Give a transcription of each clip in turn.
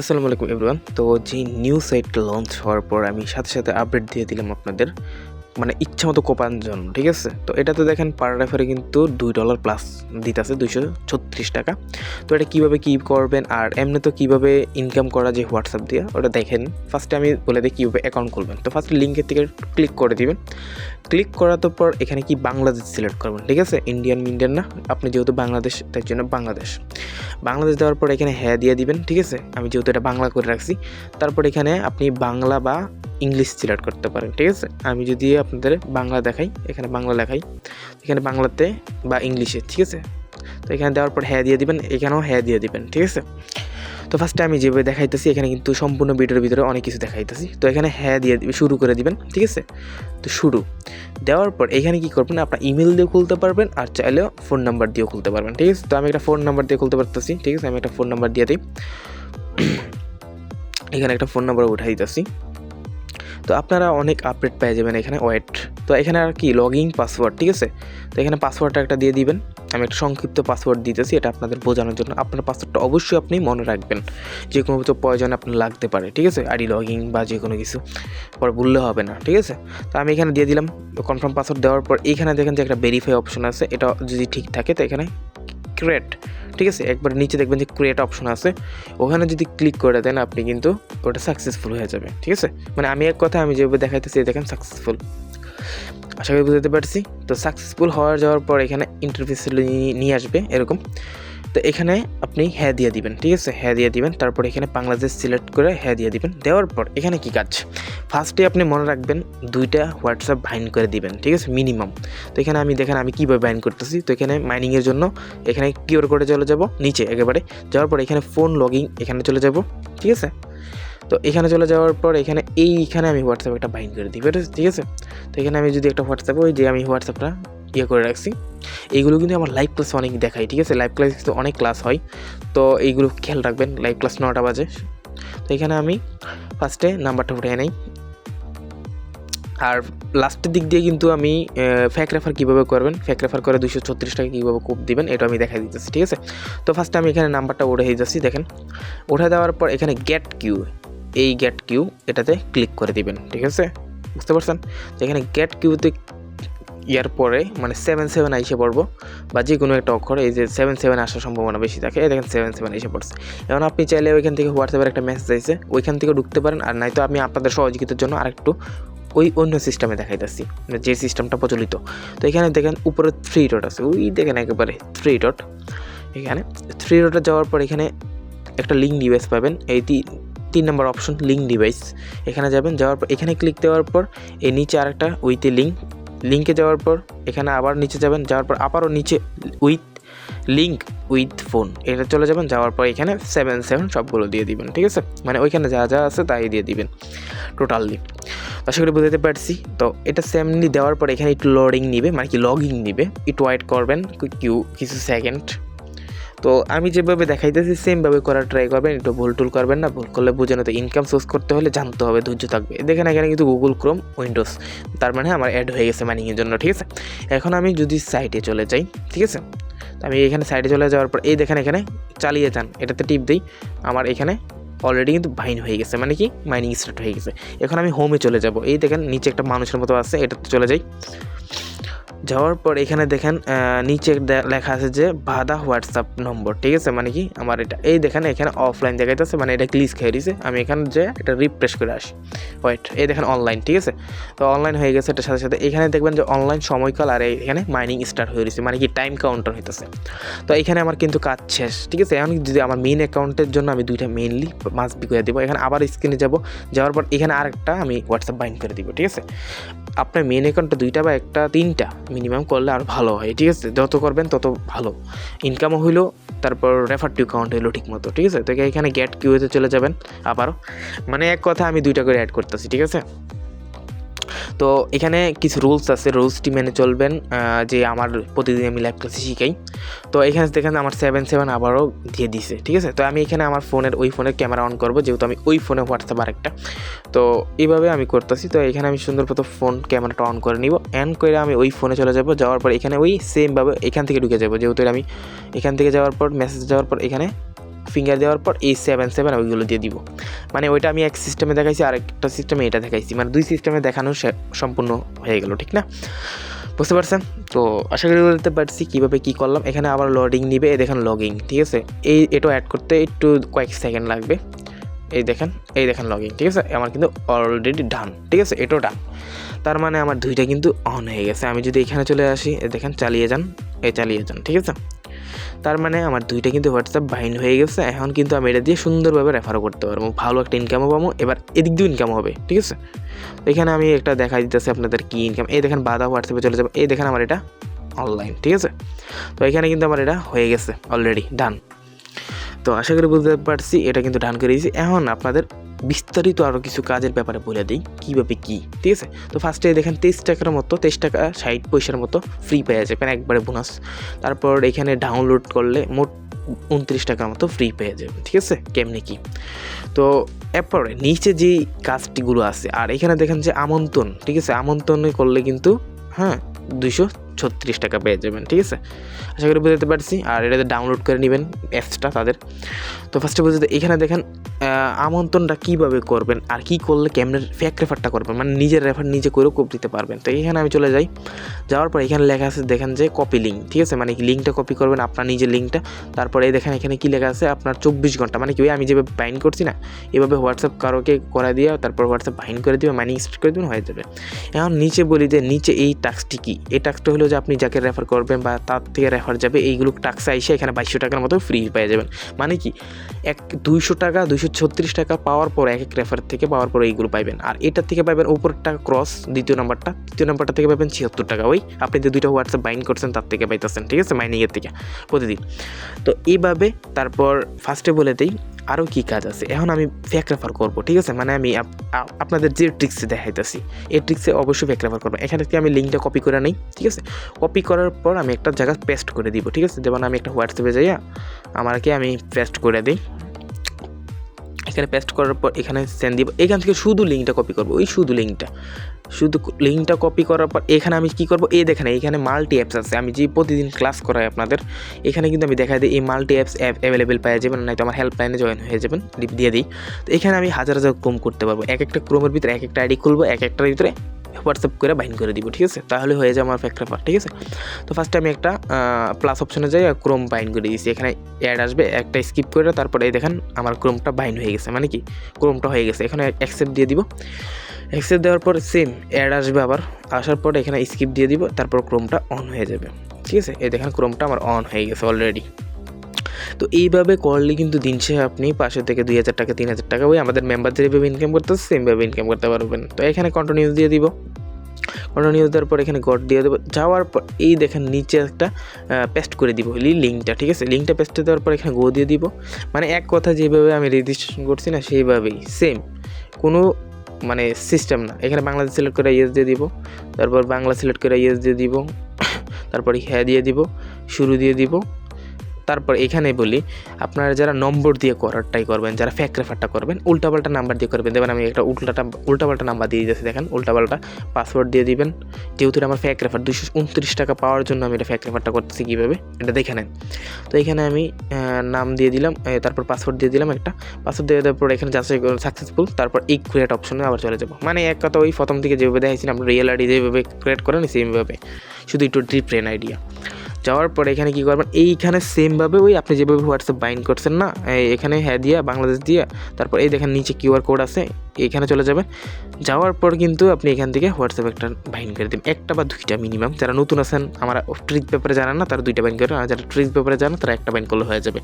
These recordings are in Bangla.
আসসালামু আলাইকুম এভরিওয়ান তো যে নিউ সাইটটা লঞ্চ হওয়ার পর আমি সাথে সাথে আপডেট দিয়ে দিলাম আপনাদের মানে ইচ্ছা মতো কোপান জন্য ঠিক আছে? তো এটাতে দেখেন পার রেফারে কিন্তু দুই ডলার প্লাস দিতেছে, দুইশো ছত্রিশ টাকা। তো এটা কীভাবে কী করবেন আর এমনি তো কীভাবে ইনকাম করা যে হোয়াটসঅ্যাপ দিয়ে, ওটা দেখেন। ফার্স্টে আমি বলে দিই কীভাবে অ্যাকাউন্ট খুলবেন। তো ফার্স্ট লিঙ্কের থেকে ক্লিক করে দিবেন। ক্লিক করার পর এখানে কি বাংলাদেশ সিলেক্ট করবেন, ঠিক আছে? ইন্ডিয়ান ইন্ডিয়ান না? আপনি যেহেতু বাংলাদেশ তার জন্য বাংলাদেশ। বাংলাদেশ দেওয়ার পর এখানে হ্যাঁ দিয়ে দিবেন, ঠিক আছে? আমি যেহেতু এটা বাংলা করে রাখছি, তারপর এখানে আপনি বাংলা বা ইংলিশ সিলেক্ট করতে পারেন, ঠিক আছে? আমি যদি আপনাদের বাংলা দেখাই, এখানে বাংলা লেখাই, এখানে বাংলাতে বা ইংলিশে ঠিক আছে? তো এখানে দেওয়ার পর হ্যাঁ দিয়ে দিবেন, এখানেও হ্যাঁ দিয়ে দিবেন, ঠিক আছে? তো ফার্স্টে আমি যেভাবে দেখাইতেছি, এখানে কিন্তু সম্পূর্ণ ভিডিওর ভিতরে অনেক কিছু দেখাইতেছি। তো এখানে হ্যাঁ দিয়ে শুরু করে দিবেন, ঠিক আছে? তো শুরু। দেওয়ার পর এখানে কি করবেন, আপনার ইমেল দিয়ে খুলতে পারবেন, আর চাইলেও ফোন নাম্বার দিয়েও খুলতে পারবেন, ঠিক আছে? তো আমি একটা ফোন নাম্বার দিয়ে খুলতে পারতেছি, ঠিক আছে? আমি একটা ফোন নাম্বার দিয়ে দিই। এখানে একটা ফোন নাম্বার উঠাই দিতেছি তো আপনারা অনেক আপডেট পেয়ে যাবেন এখানে ওয়েট তো এখানে আর কি লগ ইন পাসওয়ার্ড ঠিক আছে? তো এখানে পাসওয়ার্ডটা একটা দিয়ে দিবেন। আমি একটা সংক্ষিপ্ত পাসওয়ার্ড দিতেছি, এটা আপনাদের বোঝানোর জন্য। আপনার পাসওয়ার্ডটা অবশ্যই আপনি মনে রাখবেন। যে কোনো কিছু প্রয়োজনে আপনার লাগতে পারে, ঠিক আছে? আইডি লগইন বা যে কোনো কিছু। পরে বললে হবে না, ঠিক আছে? তো আমি এখানে দিয়ে দিলাম কনফার্ম পাসওয়ার্ড দেওয়ার পর এখানে দেখেন যে একটা ভেরিফাই অপশন আছে। এটা যদি ঠিক থাকে, তো এখানে ক্রিয়েট ঠিক আছে? একবার নিচে দেখবেন যে ক্রিয়েট অপশন আছে। ওখানে যদি ক্লিক করে দেন, আপনি কিন্তু ওটা সাকসেসফুল হয়ে যাবে, ঠিক আছে? মানে আমি এক কথা আমি যেভাবে দেখাইতেছি, দেখেন সাকসেসফুল আশা করি বুঝতে পারছি। তো সাকসেসফুল হওয়ার যাওয়ার পর এখানে ইন্টারফেস নিয়ে আসবে এরকম। তো এখানে আপনি হ্যাঁ দিয়ে দিবেন, ঠিক আছে? হ্যাঁ দিয়ে দিবেন, তারপর এখানে বাংলাদেশ সিলেক্ট করে হ্যাঁ দিয়ে দিবেন। দেওয়ার পর এখানে কি কাজ? ফার্স্টে আপনি মনে রাখবেন দুইটা হোয়াটসঅ্যাপ বাইন্ড করে দিবেন, ঠিক আছে? মিনিমাম তো এখানে আমি দেখেন আমি কীভাবে বাইন্ড করতেছি। তো এখানে মাইনিংয়ের জন্য এখানে কিওর করে চলে যাব, নিচে একেবারে। যাওয়ার পর এখানে ফোন লগিং এখানে চলে যাব, ঠিক আছে? তো এখানে চলে যাওয়ার পর এখানে এইখানে আমি হোয়াটসঅ্যাপ একটা বাইন্ড করে দিই ঠিক আছে? তো এখানে আমি যদি একটা হোয়াটসঅ্যাপ ওই যে আমি হোয়াটসঅ্যাপটা ইয়ে করে রাখছি, এইগুলো কিন্তু আমার লাইভ ক্লাস অনেক দেখাই ঠিক আছে? লাইভ ক্লাস কিন্তু অনেক ক্লাস হয়, তো এইগুলো খেয়াল রাখবেন লাইভ ক্লাস নটা বাজে। তো এখানে আমি ফার্স্টে নাম্বারটা উঠে নেই। আর লাস্টের দিক দিয়ে কিন্তু আমি ফ্যাক রেফার কীভাবে করবেন? ফ্যাক রেফার করে দুশো ছত্রিশ টাকা কীভাবে কোপ দিবেন? এটা আমি দেখাই দিতেছি, ঠিক আছে? তো ফার্স্টে আমি এখানে নাম্বারটা উঠে যাচ্ছি, দেখেন। উঠে দেওয়ার পর এখানে গেট কিউ এই গেট কিউ এটাতে ক্লিক করে দিবেন, ঠিক আছে? বুঝতে পারছেন? তো এখানে গেট কিউতে ইয়ার পরে মানে সেভেন সেভেন এসে পড়ব, বা যে কোনো একটা অক্ষর, এই যে সেভেন সেভেন আসার সম্ভাবনা বেশি থাকে দেখেন সেভেন সেভেন এসে পড়ছে। এখন আপনি চাইলে ওইখান থেকে হোয়াটসঅ্যাপের একটা মেসেজ আইছে ওইখান থেকে ঢুকতে পারেন, আর নয়তো আমি আপনাদের সহযোগিতার জন্য আরেকটু ওই অন্য সিস্টেমে দেখাইতেছি যে সিস্টেমটা প্রচলিত। তো এখানে দেখেন উপরে থ্রি ডট আছে, ওই দেখেন একেবারে থ্রি ডট এখানে থ্রি ডটে যাওয়ার পর এখানে একটা লিঙ্ক ডিভাইস পাবেন, এই তিন নম্বর অপশন লিঙ্ক ডিভাইস এখানে যাবেন, যাওয়ার পর, এখানে ক্লিক দেওয়ার পর এই নিচে আরেকটা উইথে লিঙ্ক লিঙ্কে যাওয়ার পর, এখানে আবার নিচে যাবেন, যাওয়ার পর আবারও নিচে উইথ লিঙ্ক উইথ ফোন এটা চলে যাবেন, যাওয়ার পর এখানে সেভেন সেভেন সবগুলো দিয়ে দিবেন, ঠিক আছে? মানে ওইখানে যা যা আছে তাই দিয়ে দিবেন টোটালি আশা করি বুঝতে পারছি। তো এটা সেমলি দেওয়ার পর এখানে একটু লোডিং নিবে মানে কি লগিং নিবে। একটু ওয়েট করবেন কিউ কিছু সেকেন্ড তো আমি যেভাবে দেখাইতেছি, সেমভাবে করার ট্রাই করবেন। একটু ভুল টুল করবেন না। ভুল করলে বুঝে না তো ইনকাম সোর্স করতে হলে জানতে হবে, ধৈর্য থাকবে। দেখেন এখানে কিন্তু গুগল ক্রোম উইন্ডোজ তার মানে আমার অ্যাড হয়ে গেছে মাইনিংয়ের জন্য, ঠিক আছে? এখন আমি যদি সাইটে চলে যাই, ঠিক আছে? তো আমি এখানে সাইডে চলে যাওয়ার পর, এই দেখেন এখানে চালিয়ে যান। এটাতে টিপ দিই, আমার এখানে অলরেডি কিন্তু বাইন হয়ে গেছে। মানে কি? মাইনিং স্টার্ট হয়ে গেছে। এখন আমি হোমে চলে যাব। এই দেখেন, নিচে একটা মানুষের মতো আছে, এটাতে চলে যাই। যাওয়ার পর এখানে দেখেন নিচে লেখা আছে যে বাধা হোয়াটসঅ্যাপ নম্বর, ঠিক আছে? মানে কি? আমার এটা, এই দেখেন, এখানে অফলাইন দেখাইতেছে মানে এটা ক্লিজ খেয়ে দিছে। আমি এখানে যে এটা রিফ্রেশ করে আসি। ওয়েট এই দেখেন অনলাইন ঠিক আছে? তো অনলাইন হয়ে গেছে, এটার সাথে সাথে এখানে দেখবেন যে অনলাইন সময়কাল আর এখানে মাইনিং স্টার্ট হয়ে গেছে মানে কি টাইম কাউন্টার হইতেছে। তো এখানে আমার কিন্তু কাজ শেষ, ঠিক আছে? এমন যদি আমার মেইন অ্যাকাউন্টের জন্য আমি দুইটা মেইনলি বি করে দেবো, এখানে আবার স্ক্রিনে যাব, যাওয়ার পর এখানে আরেকটা আমি হোয়াটসঅ্যাপ বাইন্ড করে দিব, ঠিক আছে? আপনার মেন অ্যাকাউন্টটা দুইটা বা একটা তিনটা? মিনিমাম করলে আর ভালো হয়, ঠিক আছে? যত করবেন তত ভালো। ইনকামও হইল, তারপর রেফার টু অ্যাকাউন্ট হইল ঠিক মতো ঠিক আছে? তো এখানে গ্যাট কিউতে চলে যাবেন আবারও। মানে এক কথা আমি দুইটা করে অ্যাড করতেছি, ঠিক আছে? তো এখানে কিছু রুলস আছে রুলসটি মেনে চলবেন যে আমার প্রতিদিন আমি লাইভ ক্লাসে শিখাই। তো এখানে দেখেন আমার সেভেন সেভেন আবারও দিয়ে দিছে, ঠিক আছে? তো আমি এখানে আমার ফোনের ওই ফোনের ক্যামেরা অন করব, যেহেতু আমি ওই ফোনে হোয়াটসঅ্যাপ আরেকটা। তো এইভাবে আমি করতেছি, তো এখানে আমি সুন্দর মতো ফোন ক্যামেরাটা অন করে নিব অ্যান করে আমি ওই ফোনে চলে যাব, যাওয়ার পর এখানে ওই সেমভাবে এখান থেকে ঢুকে যাব। যেহেতু আমি এখান থেকে যাওয়ার পর মেসেজ যাওয়ার পর, এখানে ফিঙ্গার দেওয়ার পর এই সেভেন সেভেন ওইগুলো দিয়ে দিব। মানে ওইটা আমি এক সিস্টেমে দেখাইছি আর একটা সিস্টেমে এটা দেখাইছি। মানে দুই সিস্টেমে দেখানো সম্পূর্ণ হয়ে গেল, ঠিক না? বুঝতে পারছেন? তো আশা করি বলতে পারছি কীভাবে কী করলাম। এখানে আবার লোডিং নিবে দেখেন লগিং ঠিক আছে? এই এটাও অ্যাড করতে একটু কয়েক সেকেন্ড লাগবে। এই দেখেন এই দেখেন লগিং ঠিক আছে? আমার কিন্তু অলরেডি ডান ঠিক আছে? এটাও ডান তার মানে আমার দুইটা কিন্তু অন হয়ে গেছে। আমি যদি এখানে চলে আসি দেখেন চালিয়ে যান, এই চালিয়ে যান, ঠিক আছে? তার মানে আমার দুইটা কিন্তু হোয়াটসঅ্যাপ বাইন্ড হয়ে গেছে। এখন কিন্তু আমি এটা দিয়ে সুন্দরভাবে রেফারও করতে পারব। ভালো একটা ইনকামও পাবো। এবার এদিক দিয়েও ইনকাম হবে, ঠিক আছে? এখানে আমি একটা দেখা দিতেছি আপনাদের কি ইনকাম এই দেখেন বাধা হোয়াটসঅ্যাপে চলে যাবে। এই দেখেন আমার এটা অনলাইন ঠিক আছে? তো এখানে কিন্তু আমার এটা হয়ে গেছে অলরেডি ডান তো আশা করি বুঝতে পারছি, এটা কিন্তু ডান করে দিয়েছি। এখন আপনাদের বিস্তারিত আরও কিছু কাজের ব্যাপারে বলে দিই, কীভাবে কী, ঠিক আছে? তো ফার্স্টে দেখেন তেইশ টাকার মতো, তেইশ টাকা ষাট পয়সার মতো ফ্রি পেয়ে যাবেন, একবারে বোনাস তারপর এখানে ডাউনলোড করলে মোট উনত্রিশ টাকার মতো ফ্রি পেয়ে যাবেন, ঠিক আছে? কেমনি কি? তো এরপরে নিচে যেই কাজটিগুলো আছে, আর এখানে দেখেন যে আমন্ত্রণ, ঠিক আছে? আমন্ত্রণ করলে কিন্তু হ্যাঁ দুইশো ছত্রিশ টাকা পেয়ে যাবেন, ঠিক আছে? আশা করি বুঝতে পারছি, আর এটাতে ডাউনলোড করে নেবেন অ্যাপসটা তাদের। তো ফার্স্টে বুঝতে, এখানে দেখেন আমন্ত্রণটা কীভাবে করবেন আর কি করলে কেমনের ফেক রেফারটা করবেন? মানে নিজের রেফার নিজে করেও কোপ দিতে পারবেন। তো এখানে আমি চলে যাই। যাওয়ার পর এখানে লেখা আছে, দেখেন যে কপি লিঙ্ক ঠিক আছে? মানে লিঙ্কটা কপি করবেন আপনার নিজের লিঙ্কটা তারপরে দেখেন এখানে কী লেখা আছে, আপনার চব্বিশ ঘণ্টা। মানে কি আমি যেভাবে বাইন করছি না, এভাবে হোয়াটসঅ্যাপ কারোকে করা দিয়ে, তারপর হোয়াটসঅ্যাপ বাইন করে দিবে মাইনিং স্টার্ট করে দেবেন, হয়ে যাবে। এখন নিচে বলি যে, নিচে এই টাস্কটি কী? এই টাস্কটা হলো যে, আপনি যাকে রেফার করবেন বা তার থেকে রেফার যাবে, এইগুলো টাক্স আইসে এখানে বাইশশো টাকার মতো ফ্রি পেয়ে যাবেন। মানে কি, এক দুইশো টাকা, দুইশো ছত্রিশ টাকা পাওয়ার পর এক এক রেফার থেকে পাওয়ার পর এইগুলো পাইবেন। আর এটার থেকে পাবেন উপরটা ক্রস দ্বিতীয় নাম্বারটা তৃতীয় নাম্বারটা থেকে পাবেন ছিয়াত্তর টাকা। ওই আপনি যে দুইটা হোয়াটসঅ্যাপ বাইন করছেন তার থেকে পাইতেছেন, ঠিক আছে? মাইনিংয়ের থেকে, প্রতিদিন। তো এইভাবে তারপর ফার্স্টে বলে দিই আরও কী কাজ আছে? এখন আমি ফেক রেফার করব, ঠিক আছে? মানে আমি আপ- আপ- আপনাদের যে ট্রিক্সে দেখাইতেছি, এই ট্রিক্সে অবশ্যই ফেক রেফার করব। এখানে থেকে আমি লিঙ্কটা কপি করে নিই, ঠিক আছে? কপি করার পর আমি একটা জায়গা পেস্ট করে দিব, ঠিক আছে? যেমন আমি একটা হোয়াটসঅ্যাপে যাইয়া আমাকে আমি পেস্ট করে দিই। এখানে পেস্ট করার পর এখানে সেন্ড দিব। এখান থেকে শুধু লিঙ্কটা কপি করব। ওই শুধু লিঙ্কটা শুধু লিঙ্কটা কপি করার পর এখানে আমি কি করব? এই দেখেন, এখানে মাল্টি অ্যাপস আছে। আমি যে প্রতিদিন ক্লাস করাই আপনাদের, এখানে কিন্তু আমি দেখাই দিই, এই মাল্টি অ্যাপস অ্যাপ অ্যাভেলেবেল পাওয়া যাবেন নয়তো আমার হেল্পলাইনে জয়েন হয়ে যাবেন দিয়ে দিই। তো এখানে আমি হাজার হাজার ক্রোম করতে পারব। এক একটা ক্রোমের ভিতরে এক একটা আইডি খুলবো, এক একটার ভিতরে হোয়াটসঅ্যাপ করে বাইন করে দিব, ঠিক আছে? তাহলে হয়ে যায় আমার ফ্যাক্ট রেফার ঠিক আছে? তো ফার্স্টে আমি একটা প্লাস অপশনে যাই ক্রোম বাইন করে দিয়েছি। এখানে অ্যাড আসবে, একটা স্কিপ করে, তারপরে এই দেখেন আমার ক্রোমটা বাইন হয়ে গেছে। মানে কি? ক্রোমটা হয়ে গেছে। এখানে অ্যাকসেপ্ট দিয়ে দিব। অ্যাকসেপ্ট দেওয়ার পর সেম অ্যাড আসবে আবার। আসার পর এখানে স্কিপ দিয়ে দিব, তারপর ক্রোমটা অন হয়ে যাবে। ঠিক আছে? এই দেখেন ক্রোমটা আমার অন হয়ে গেছে অলরেডি তো এইভাবে করলে কিন্তু দিন শেষে আপনি পাঁচশো থেকে দুই হাজার টাকা, তিন হাজার টাকা ওই আমাদের মেম্বার যেভাবে ইনকাম করতে সেমভাবে ইনকাম করতে পারবেন। তো এখানে কন্টিনিউস দিয়ে দিব। কন্টিনিউস দেওয়ার পর এখানে গড দিয়ে দেবো। যাওয়ার পর এই দেখেন নিচে একটা পেস্ট করে দিব লিঙ্কটা ঠিক আছে? লিঙ্কটা পেস্ট দেওয়ার পর এখানে গো দিয়ে দিব। মানে এক কথা যেভাবে আমি রেজিস্ট্রেশন করছি না, সেইভাবেই সেম কোনো মানে সিস্টেম না। এখানে বাংলাদেশ সিলেক্ট করে ইয়েস দিয়ে দিব, তারপর বাংলা সিলেক্ট করে ইয়েস দিয়ে দিব, তারপর হ্যাঁ দিয়ে দিব, শুরু দিয়ে দিব তারপর এখানে বলি, আপনারা যারা নম্বর দিয়ে করারটাই করবেন, যারা ফ্যাক রেফারটা করবেন, উল্টাপাল্টা নাম্বার দিয়ে করবেন। দেখবেন আমি একটা উল্টাটা, উল্টাপাল্টা নাম্বার দিয়ে দিয়েছি দেখেন, উল্টাপাল্টা পাসওয়ার্ড দিয়ে দিবেন। যেহেতু আমার ফ্যাক রেফার দুশো উনত্রিশ টাকা পাওয়ার জন্য আমি এটা ফ্যাক রেফারটা করতেছি কীভাবে, এটা দেখে নেন। তো এখানে আমি নাম দিয়ে দিলাম তারপর পাসওয়ার্ড দিয়ে দিলাম একটা। পাসওয়ার্ড দিয়ে দেওয়ার পর এখানে যাচাই সাকসেসফুল তারপর এই ক্রিয়েট অপশনে আবার চলে যাব। মানে এক কথা ওই প্রথম থেকে যেভাবে দেখাইছিলাম রিয়েল আইডি যেভাবে ক্রিয়েট করেন সেমভাবে শুধু একটু ডিফারেন্ট আইডিয়া যাওয়ার পরে এখানে কী করবেন? এইখানে সেমভাবে ওই আপনি যেভাবে হোয়াটসঅ্যাপ বাইন্ড করছেন না এখানে হ্যাঁ দিয়া, বাংলাদেশ দিয়া, তারপর এই দেখেন নিচে কিউআর কোড আছে এখানে চলে যাবেন। যাওয়ার পর কিন্তু আপনি এখান থেকে হোয়াটসঅ্যাপ একটা বাইন্ড করে দেবেন। একটা বা দুইটা মিনিমাম যারা নতুন আছেন, আমার ট্রিক পেপারে জানেন না, তারা দুইটা বাইন্ড করেন আর যারা ট্রিক পেপারে জানেন তারা একটা বাইন করলে হয়ে যাবে।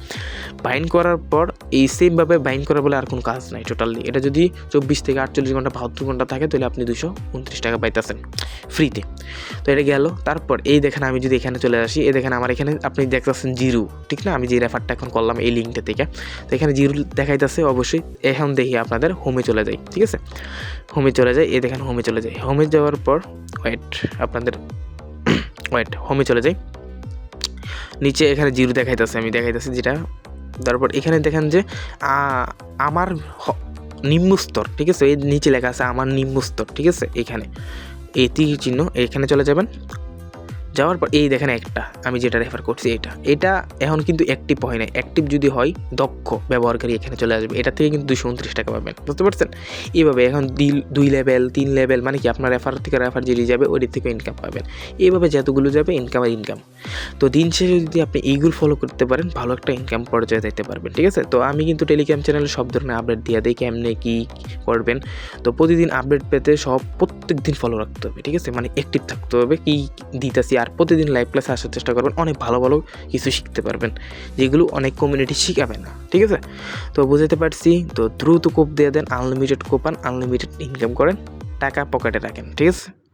বাইন্ড করার পর এই সেমভাবে বাইন্ড করা বলে আর কোনো কাজ নাই টোটালি এটা যদি চব্বিশ থেকে আটচল্লিশ ঘণ্টা, বাহাত্তর ঘণ্টা থাকে, তাহলে আপনি দুশো উনত্রিশ টাকা পাইতেছেন ফ্রিতে তো এটা গেল। তারপর এই দেখেন আমি যদি এখানে চলে আসি এই দেখেন আমার এখানে আপনি দেখতেছেন জিরো, ঠিক না? আমি যে রেফারটা এখন করলাম এই লিঙ্কটা থেকে। তো এখানে জিরো দেখাইতেছে, অবশ্যই এখন দেখি আপনাদের হোমে চলে যাই, ঠিক আছে? হোমে চলে যাই এ দেখেন হোমে চলে যাই। হোমে যাওয়ার পর ওয়েট আপনাদের ওয়েট হোমে চলে যাই। নিচে এখানে জিরো দেখাইতেছে, আমি দেখাইতেছি যেটা। তারপর এখানে দেখেন যে আমার নিম্নস্তর ঠিক আছে? এই নিচে লেখা আছে, আমার নিম্নস্তর ঠিক আছে? এখানে। এই তীর চিহ্ন, এখানে চলে যাবেন। যাওয়ার পর, এই দেখেন একটা, আমি যেটা রেফার করছি এটা। এটা এখন কিন্তু অ্যাক্টিভ হয় না অ্যাক্টিভ যদি হয়, দক্ষ ব্যবহারকারী এখানে চলে আসবে। এটা থেকে কিন্তু দুশো উনত্রিশ টাকা পাবেন। বুঝতে পারছেন? এইভাবে এখন দুই লেভেল তিন লেভেল মানে কি আপনার রেফার থেকে রেফার যেটি যাবে ওইটির থেকে ইনকাম পাবেন। এইভাবে যতগুলো যাবে ইনকাম আর ইনকাম তো দিন শেষে যদি আপনি এইগুলো ফলো করতে পারেন, ভালো একটা ইনকাম পর্যায়ে যেতে পারবেন। ঠিক আছে? তো আমি কিন্তু টেলিগ্রাম চ্যানেলে সব ধরনের আপডেট দিয়ে দিই, কেমনে কী করবেন। তো প্রতিদিন আপডেট পেতে সব প্রত্যেক দিন ফলো রাখতে হবে, ঠিক আছে? মানে অ্যাক্টিভ থাকতে হবে, কী দিতেছি? আর প্রতিদিন লাইভ ক্লাসে আসার চেষ্টা করবেন, অনেক ভালো ভালো কিছু শিখতে পারবেন, যেগুলো অনেক কমিউনিটি শিখাবে না, ঠিক আছে? তো বুঝতে পারছি, তো দ্রুত কোপ দিয়ে দেন আনলিমিটেড কোপান আনলিমিটেড ইনকাম করেন, টাকা পকেটে রাখেন, ঠিক আছে?